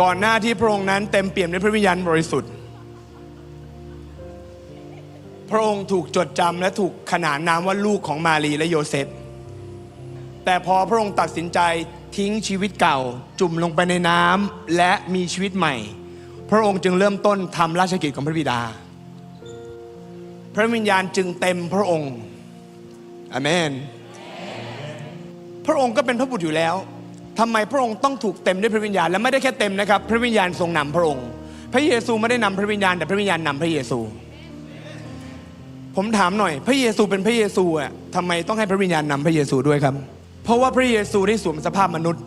ก่อนหน้าที่พระองค์นั้นเต็มเปี่ยมด้วยพระวิญญาณบริสุทธิ์ พระองค์ถูกจดจำและถูกขนานนามว่าลูกของมารีและโยเซฟ แต่พอพระองค์ตัดสินใจทิ้งชีวิตเก่าจุ่มลงไปในน้ำและมีชีวิตใหม่ พระองค์จึงเริ่มต้นทำราชกิจของพระบิดา พระวิญญาณจึงเต็มพระองค์อเมน พระองค์ก็เป็นพระบุตรอยู่แล้ว ทำไมพระองค์ต้องถูกเต็มด้วยพระวิญญาณและไม่ได้แค่เต็มนะครับ พระวิญญาณทรงนำพระองค์ พระเยซูไม่ได้นำพระวิญญาณแต่พระวิญญาณนำพระเยซู ผมถามหน่อย พระเยซูเป็นพระเยซูอะทำไมต้องให้พระวิญญาณนำพระเยซูด้วยครับ เพราะว่าพระเยซูได้สวมสภาพมนุษย์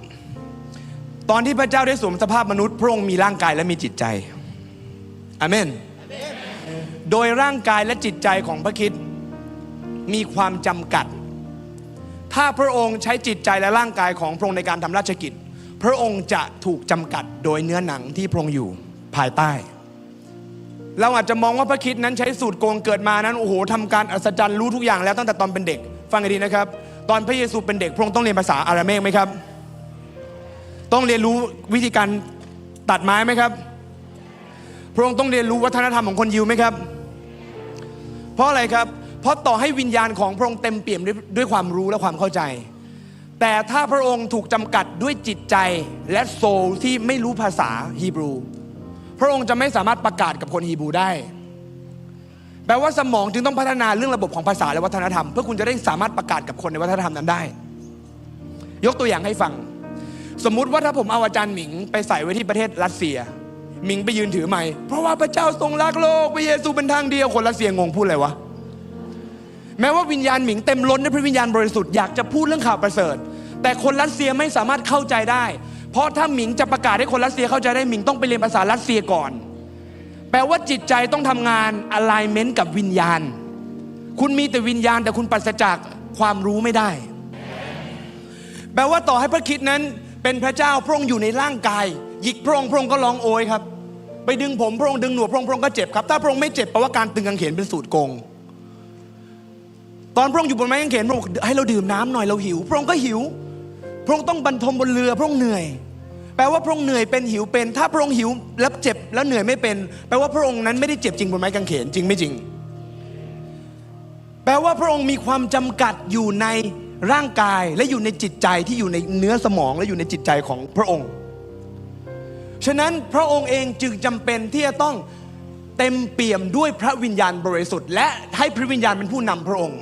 ตอนที่พระเจ้าได้สวมสภาพมนุษย์ พระองค์มีร่างกายและมีจิตใจอเมนโดยร่างกายและจิตใจของพระคิดมีความจำกัด ถ้าพระองค์ใช้จิตใจและร่างกายของพระองค์ในการทำราชกิจ พระองค์จะถูกจำกัดโดยเนื้อหนังที่พระองค์อยู่ภายใต้ เราอาจจะมองว่าพระคิดนั้นใช้สูตรโกงเกิดมานั้นโอ้โหทำการอัศจรรย์รู้ทุกอย่างแล้วตั้งแต่ตอนเป็นเด็ก ฟังให้ดีนะครับ ตอนพระเยซูเป็นเด็กพระองค์ต้องเรียนภาษาอารามกไหมครับ ต้องเรียนรู้วิธีการตัดไม้ไหมครับ พระองค์ต้องเรียนรู้วัฒนธรรมของคนยิวไหมครับ เพราะอะไรครับ ราะต่อให้วิญญาณของพระองค์เต็มเปี่ยมด้วยความรู้และความเข้าใจ แต่ถ้าพระองค์ถูกจำกัดด้วยจิตใจและโซลที่ไม่รู้ภาษาฮีบรู พระองค์จะไม่สามารถประกาศกับคนฮีบรูได้ แปลว่าสมองจึงต้องพัฒนาเรื่องระบบของภาษาและวัฒนธรรม เพื่อคุณจะได้สามารถประกาศกับคนในวัฒนธรรมนั้นได้ ยกตัวอย่างให้ฟัง สมมุติว่าถ้าผมเอาอาจารย์หมิงไปใส่ไว้ที่ประเทศรัสเซียหมิงไปยืนถือไม้เพราะว่าพระเจ้าทรงรักโลกพระเยซูเป็นทางเดียวคนรัสเซียงงพูดอะไรวะ แม้ว่าวิญญาณหมิงเต็มล้นด้วยพระวิญญาณบริสุทธิ์อยากจะพูดเรื่องข่าวประเสริฐ แต่คนรัสเซียไม่สามารถเข้าใจได้ เพราะถ้าหมิงจะประกาศให้คนรัสเซียเข้าใจได้หมิงต้องไปเรียนภาษารัสเซียก่อน แปลว่าจิตใจต้องทำงาน alignment กับวิญญาณ คุณมีแต่วิญญาณแต่คุณปราศจากความรู้ไม่ได้ แปลว่าต่อให้พระคิดนั้นเป็นพระเจ้าพระองค์อยู่ในร่างกาย หยิกพระองค์พระองค์ก็ร้องโอยครับ ไปดึงผมพระองค์ดึงหนวดพระองค์พระองค์ก็เจ็บครับ ถ้าพระองค์ไม่เจ็บแปลว่าการตึงกางเขนเป็นสูตรโกง ตอนพระองค์อยู่บนไม้กางเขนพระองค์ให้เราดื่มน้ำหน่อยเราหิว พระองค์ก็หิว พระองค์ต้องบรรทมบนเรือ พระองค์เหนื่อย แปลว่าพระองค์เหนื่อยเป็นหิวเป็น ถ้าพระองค์หิวแล้วเจ็บแล้วเหนื่อยไม่เป็น แปลว่าพระองค์นั้นไม่ได้เจ็บจริงบนไม้กางเขนจริงไม่จริง แปลว่าพระองค์มีความจำกัดอยู่ในร่างกายและอยู่ในจิตใจที่อยู่ในเนื้อสมองและอยู่ในจิตใจของพระองค์ ฉะนั้นพระองค์เองจึงจำเป็นที่จะต้องเต็มเปี่ยมด้วยพระวิญญาณบริสุทธิ์ และให้พระวิญญาณเป็นผู้นำพระองค์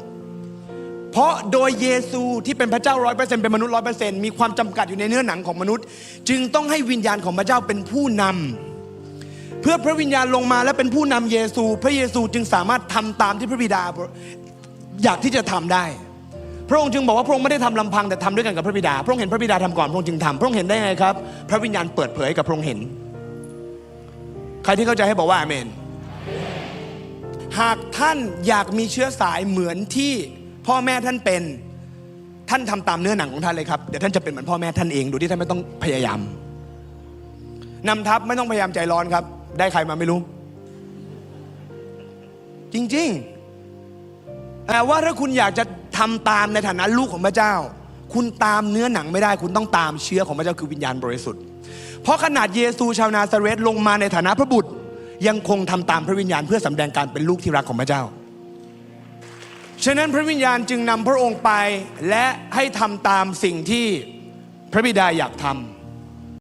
เพราะโดยเยซูที่เป็นพระเจ้าร้อยเปอร์เซ็นต์เป็นมนุษย์ร้อยเปอร์เซ็นต์มีความจำกัดอยู่ในเนื้อหนังของมนุษย์ จึงต้องให้วิญญาณของพระเจ้าเป็นผู้นำเพื่อพระวิญญาณลงมาและเป็นผู้นำเยซู พระเยซูจึงสามารถทำตามที่พระบิดาอยากที่จะทำได้ พระองค์จึงบอกว่าพระองค์ไม่ได้ทำลำพังแต่ทำด้วยกันกับพระบิดา พระองค์เห็นพระบิดาทำก่อนพระองค์จึงทำพระองค์เห็นได้ไงครับ พระวิญญาณเปิดเผยกับพระองค์เห็น ใครที่เข้าใจให้บอกว่าอาเมน หากท่านอยากมีเชื้อสายเหมือนที่ พ่อแม่ท่านเป็น ท่านทำตามเนื้อหนังของท่านเลยครับ เดี๋ยวท่านจะเป็นเหมือนพ่อแม่ท่านเองโดยที่ท่านไม่ต้องพยายามนำทัพไม่ต้องพยายามใจร้อนครับ ได้ใครมาไม่รู้ จริงๆแต่ว่าถ้าคุณอยากจะทำตามในฐานะลูกของพระเจ้า คุณตามเนื้อหนังไม่ได้ คุณต้องตามเชื้อของพระเจ้าคือวิญญาณบริสุทธิ์ เพราะขนาดเยซูชาวนาซาเรตลงมาในฐานะพระบุตร ยังคงทำตามพระวิญญาณเพื่อสำแดงการเป็นลูกที่รักของพระเจ้า ฉะนั้นพระวิญญาณจึงนำพระองค์ไปและให้ทำตามสิ่งที่พระบิดาอยากทำ